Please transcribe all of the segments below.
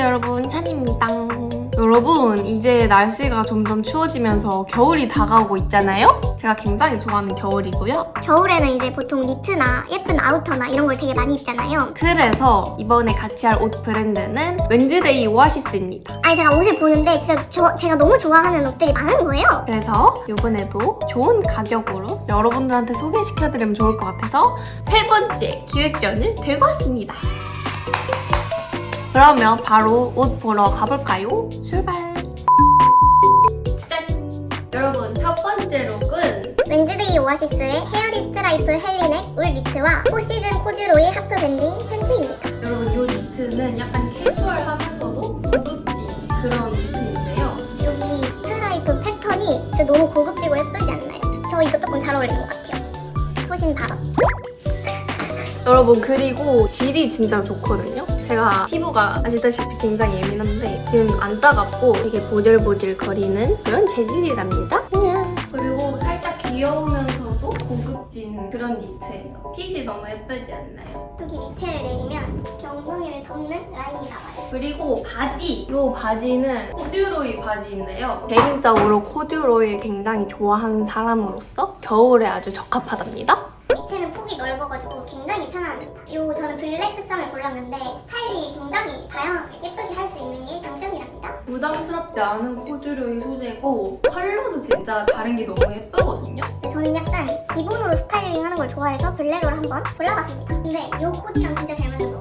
여러분, 찬입니다. 여러분, 이제 날씨가 점점 추워지면서 겨울이 다가오고 있잖아요? 제가 굉장히 좋아하는 겨울이고요. 겨울에는 이제 보통 니트나 예쁜 아우터나 이런 걸 되게 많이 입잖아요. 그래서 이번에 같이 할 옷 브랜드는 웬즈데이 오아시스입니다. 아니 제가 옷을 보는데 진짜 저, 제가 너무 좋아하는 옷들이 많은 거예요. 그래서 이번에도 좋은 가격으로 여러분들한테 소개시켜드리면 좋을 것 같아서 세 번째 기획견을 들고 왔습니다. 그러면 바로 옷 보러 가볼까요? 출발! 짠! 여러분 첫 번째 룩은 웬즈데이 오아시스의 헤어리 스트라이프 헬리넥 울 니트와 포시즌 코듀로이 하프 밴딩 팬츠입니다. 여러분 이 니트는 약간 캐주얼하면서도 고급진 그런 니트인데요. 여기 스트라이프 패턴이 진짜 너무 고급지고 예쁘지 않나요? 저 이거 조금 잘 어울리는 것 같아요. 소신 발언. 여러분 그리고 질이 진짜 좋거든요. 제가 피부가 아시다시피 굉장히 예민한데 지금 안 따갑고 되게 보들보들 거리는 그런 재질이랍니다. 그리고 살짝 귀여우면서도 고급진 그런 니트예요. 핏이 너무 예쁘지 않나요? 여기 밑에를 내리면 이렇게 엉덩이를 덮는 라인이 나와요. 그리고 바지, 이 바지는 코듀로이 바지인데요. 개인적으로 코듀로이를 굉장히 좋아하는 사람으로서 겨울에 아주 적합하답니다. 밑에는 폭이 넓어가지고 굉장히 편합니다. 요 저는 블랙 색상을 골랐는데 스타일이 굉장히 다양하게 예쁘게 할 수 있는 게 장점이랍니다. 부담스럽지 않은 코듀로이 소재고 컬러도 진짜 다른 게 너무 예쁘거든요. 저는 약간 기본으로 스타일링 하는 걸 좋아해서 블랙으로 한번 골라봤습니다. 근데 요 코디랑 진짜 잘 맞는 것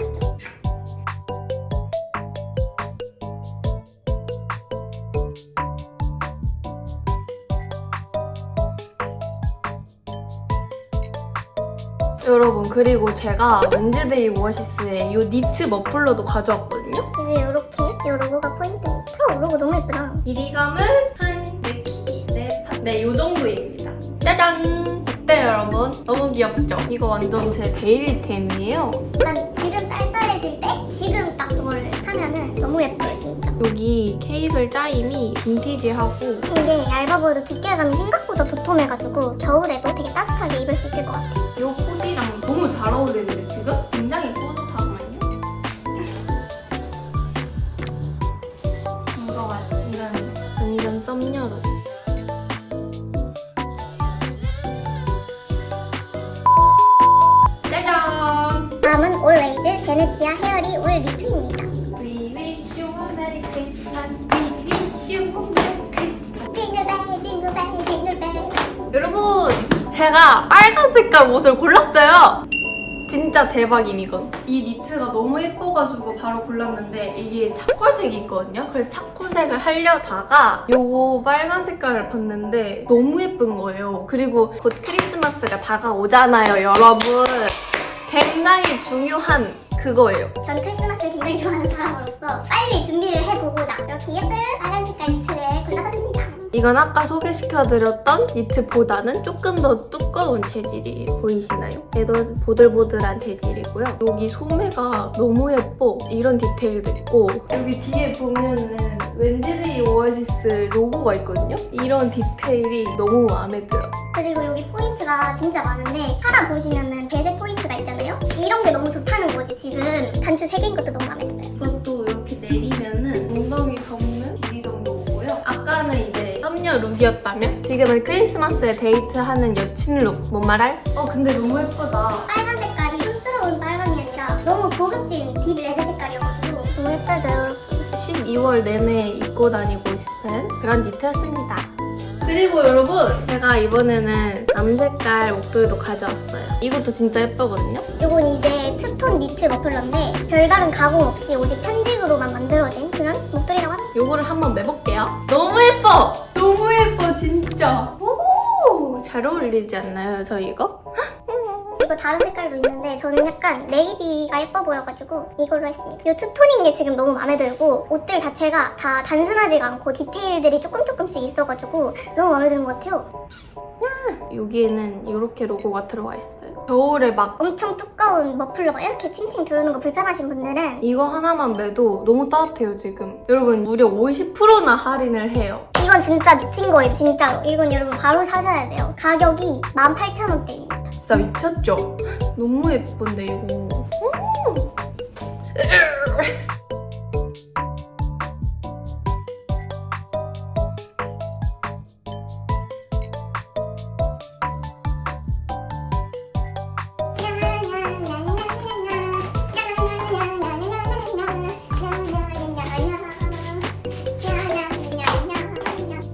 여러분 그리고 제가 웬즈데이 오아시스의 이 니트 머플러도 가져왔거든요. 이게 요렇게 요 로고가 포인트입니다. 어, 로고 너무 예쁘다. 길이감은 한내 키, 내 팔, 네, 요 정도입니다. 짜잔! 어때요 여러분? 너무 귀엽죠? 이거 완전 제 데일리템이에요. 난 지금 쌀쌀해질 때 지금 딱 이걸 하면은 너무 예뻐요 진짜. 여기 케이블 짜임이 빈티지하고 이게 얇아 보여도 두께감이 생각보다 도톰해가지고 겨울에도 되게 따뜻하게 입을 수 있을 것 같아요. 요 코디랑 너무 잘 어울리는데 지금? 굉장히 뿌듯하구만요. 이거 완전 완전 썸녀로. 베네치아 헤어리 울 니트입니다. We wish you a merry Christmas. We wish you a merry Christmas. 징글벨 징글벨 징글벨 여러분, 제가 빨간 색깔 옷을 골랐어요. 진짜 대박임 이건. 이 니트가 너무 예뻐가지고 바로 골랐는데 이게 차콜색이 있거든요. 그래서 차콜색을 하려다가 요거 빨간 색깔을 봤는데 너무 예쁜 거예요. 그리고 곧 크리스마스가 다가오잖아요, 여러분. 굉장히 중요한 그거예요. 전 크리스마스를 굉장히 좋아하는 사람으로서 빨리 준비를 해보고자 이렇게 예쁜 빨간 색깔 니트를 골라봤습니다. 이건 아까 소개시켜드렸던 니트보다는 조금 더 두꺼운 재질이 보이시나요? 얘도 보들보들한 재질이고요. 여기 소매가 너무 예뻐. 이런 디테일도 있고 여기 뒤에 보면은 웬즈데이 오아시스 로고가 있거든요. 이런 디테일이 너무 마음에 들어요. 그리고 여기 포인트가 진짜 많은데 하나 보시면은 배색 포인트가 있잖아요. 이런 게 너무 좋다는 거지 지금 단추 3개인 것도 너무 마음에 들어요. 이것도 이렇게 내리면은 엉덩이 덮는 길이 정도 오고요. 아까는 이제 썸녀 룩이었다면 지금은 크리스마스에 데이트하는 여친 룩. 뭔 말할? 어 근데 너무 예쁘다. 빨간 색깔이 촌스러운 빨강이 아니라 너무 고급진 딥 레드 색깔이어가지고 너무 예쁘죠 여러분. 12월 내내 입고 다니고 싶은 그런 니트였습니다. 그리고 여러분 제가 이번에는 남색깔 목도리도 가져왔어요. 이것도 진짜 예쁘거든요. 이건 이제 투톤 니트 머플러인데 별다른 가공 없이 오직 편직으로만 만들어진 그런 목도리라고 합니다. 요거를 한번 매볼게요. 너무 예뻐! 너무 예뻐 진짜. 오! 잘 어울리지 않나요 저 이거? 이거 다른 색깔도 있는데 저는 약간 네이비가 예뻐 보여가지고 이걸로 했습니다. 이 투톤인 게 지금 너무 마음에 들고 옷들 자체가 다 단순하지가 않고 디테일들이 조금 조금씩 있어가지고 너무 마음에 드는 것 같아요. 여기에는 이렇게 로고가 들어가 있어요. 겨울에 막 엄청 두꺼운 머플러가 이렇게 칭칭 두르는 거 불편하신 분들은 이거 하나만 매도 너무 따뜻해요 지금. 여러분 무려 50%나 할인을 해요. 이건 진짜 미친 거예요 진짜로. 이건 여러분 바로 사셔야 돼요. 가격이 18,000원대입니다. 진짜 미쳤죠? 너무 예쁜데 이거. 음.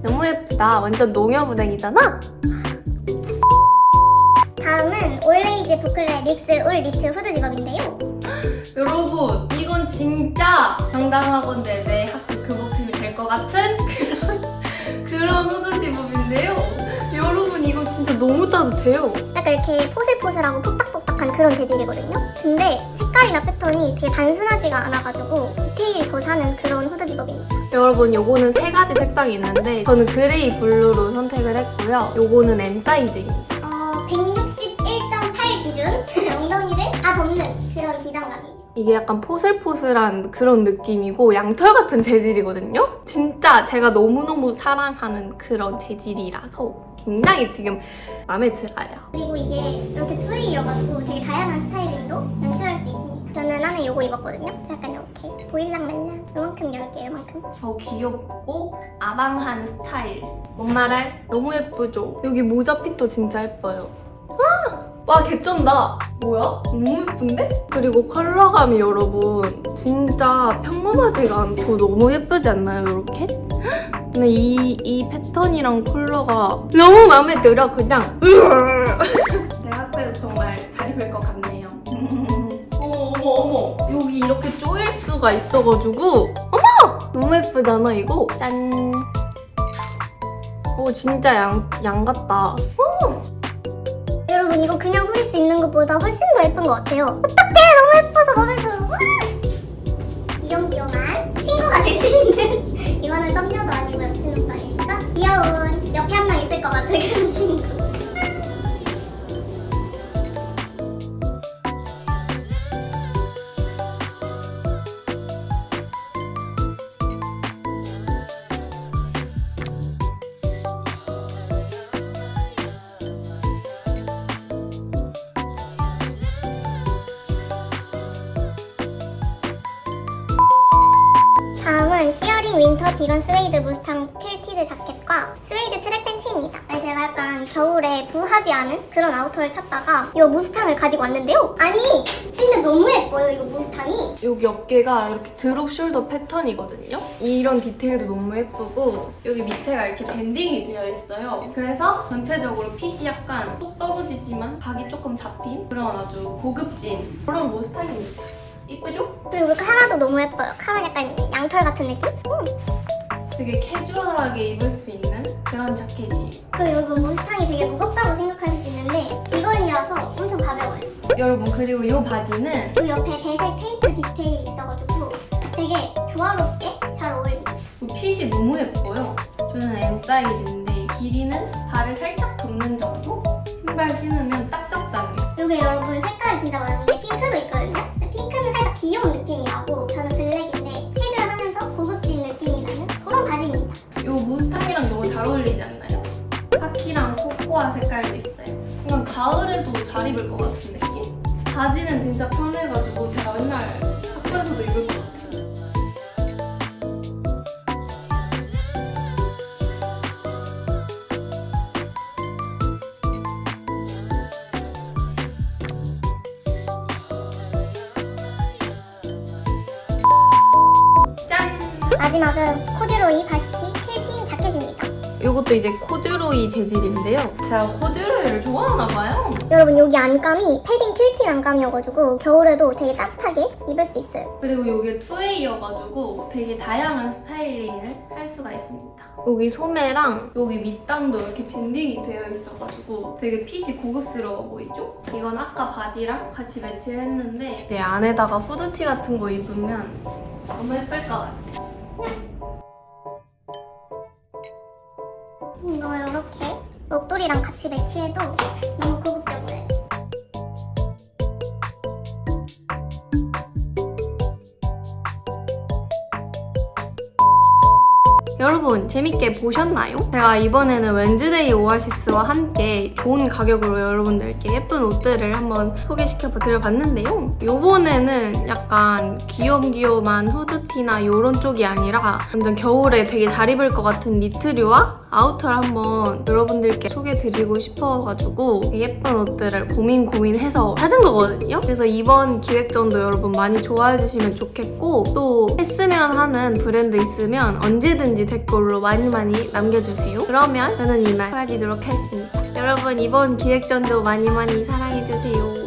너무 예쁘다. 완전 농협은행이잖아? 다음은 올웨이즈 부클레 믹스 울 니트 후드 집업인데요. 여러분, 이건 진짜 당당하건대 내 학교 교복템이 될 것 같은 그런, 그런 후드 집업인데요. 여러분, 이거 진짜 너무 따뜻해요. 약간 이렇게 포슬포슬하고 폭닥폭닥한 그런 재질이거든요. 근데 색깔이나 패턴이 되게 단순하지가 않아가지고 디테일이 더 사는 그런 후드 집업입니다. 여러분 요거는 세 가지 색상이 있는데 저는 그레이 블루로 선택을 했고요. 요거는 M 사이즈입니다. 어, 161.8 기준 엉덩이를 다 덮는 그런 기장감이. 이게 약간 포슬포슬한 그런 느낌이고 양털 같은 재질이거든요. 진짜 제가 너무너무 사랑하는 그런 재질이라서 굉장히 지금 마음에 들어요. 그리고 이게 이렇게 투웨이여가지고 되게 다양한 스타일링도 연출할 수 있습니다. 저는 안에 요거 입었거든요. 약간 이렇게 보일랑 말랑 요만큼 이렇게 요만큼. 더 귀엽고 아방한 스타일. 뭔 말할? 너무 예쁘죠? 여기 모자핏도 진짜 예뻐요. 아! 와 개쩐다. 뭐야? 너무 예쁜데? 그리고 컬러감이 여러분 진짜 평범하지가 않고 너무 예쁘지 않나요? 이렇게? 근데 이, 이 패턴이랑 컬러가 너무 마음에 들어 그냥 내 학교에서 정말 잘 입을 것 같네요 어머 어머 어머 여기 이렇게 조일 수가 있어가지고 너무 예쁘잖아 이거 짠. 오 진짜 양, 양 같다. 여러분 이거 그냥 후리스 입는 것보다 훨씬 더 예쁜 것 같아요. 어떡해 너무 예뻐서 마음에 들어. 귀염귀염한 친구가 될 수 있는 이거는 썸녀도 아니고 여친 오빠니까 귀여운 옆에 한 명 있을 것 같은 그런 친구. 시어링 윈터 비건 스웨이드 무스탕 퀼티드 자켓과 스웨이드 트랙 팬츠입니다. 제가 약간 겨울에 부하지 않은 그런 아우터를 찾다가 이 무스탕을 가지고 왔는데요. 아니 진짜 너무 예뻐요 이거 무스탕이. 여기 어깨가 이렇게 드롭 숄더 패턴이거든요. 이런 디테일도 너무 예쁘고 여기 밑에가 이렇게 밴딩이 되어 있어요. 그래서 전체적으로 핏이 약간 뚝 떨어지지만 각이 조금 잡힌 그런 아주 고급진 그런 모 스타일입니다. 이쁘죠? 그리고 카라도 너무 예뻐요. 카라 약간 양털 같은 느낌? 음. 되게 캐주얼하게 입을 수 있는 그런 자켓이에요. 그리고 이거 무스탕이 되게 무겁다고 생각할 수 있는데 비건이라서 엄청 가벼워요. 여러분 그리고 이 바지는 그 옆에 배색 테이프 디테일이 있어가지고 되게 조화롭게 잘 어울립니다. 핏이 너무 예뻐요. 저는 M 사이즈인데 길이는 발을 살짝 돋는 정도? 신발 신으면 딱 적당해요. 이게 여러분 색깔이 진짜 많은데 핑크도 있거든요. 귀여운 느낌이 나고 저는 블랙인데 캐주얼하면서 고급진 느낌이 나는 그런 바지입니다. 이 무스탕이랑 너무 잘 어울리지 않나요? 카키랑 코코아 색깔도 있어요. 그냥 가을에도 잘 입을 것 같은 느낌? 바지는 진짜 편해가지고 제가 맨날 학교에서도 입을 것 같아요. 마지막은 코듀로이 바시티 퀼팅 자켓입니다. 이것도 이제 코듀로이 재질인데요. 제가 코듀로이를 좋아하나 봐요. 여러분 여기 안감이 패딩 퀼팅 안감이어가지고 겨울에도 되게 따뜻하게 입을 수 있어요. 그리고 이게 투웨이여가지고 되게 다양한 스타일링을 할 수가 있습니다. 여기 소매랑 여기 밑단도 이렇게 밴딩이 되어 있어가지고 되게 핏이 고급스러워 보이죠? 이건 아까 바지랑 같이 매치를 했는데 내 안에다가 후드티 같은 거 입으면 너무 예쁠 것 같아. 이거 이렇게 목도리랑 같이 매치해도 너무 고급 여러분 재밌게 보셨나요? 제가 이번에는 웬즈데이 오아시스와 함께 좋은 가격으로 여러분들께 예쁜 옷들을 한번 소개시켜 드려봤는데요. 요번에는 약간 귀염귀염한 후드티나 요런 쪽이 아니라 완전 겨울에 되게 잘 입을 것 같은 니트류와 아우터를 한번 여러분들께 소개드리고 싶어가지고 예쁜 옷들을 고민 고민해서 찾은 거거든요. 그래서 이번 기획전도 여러분 많이 좋아해 주시면 좋겠고 또 했으면 하는 브랜드 있으면 언제든지 댓글로 많이 많이 남겨주세요. 그러면 저는 이만 사라지도록 하겠습니다. 여러분 이번 기획전도 많이 많이 사랑해주세요.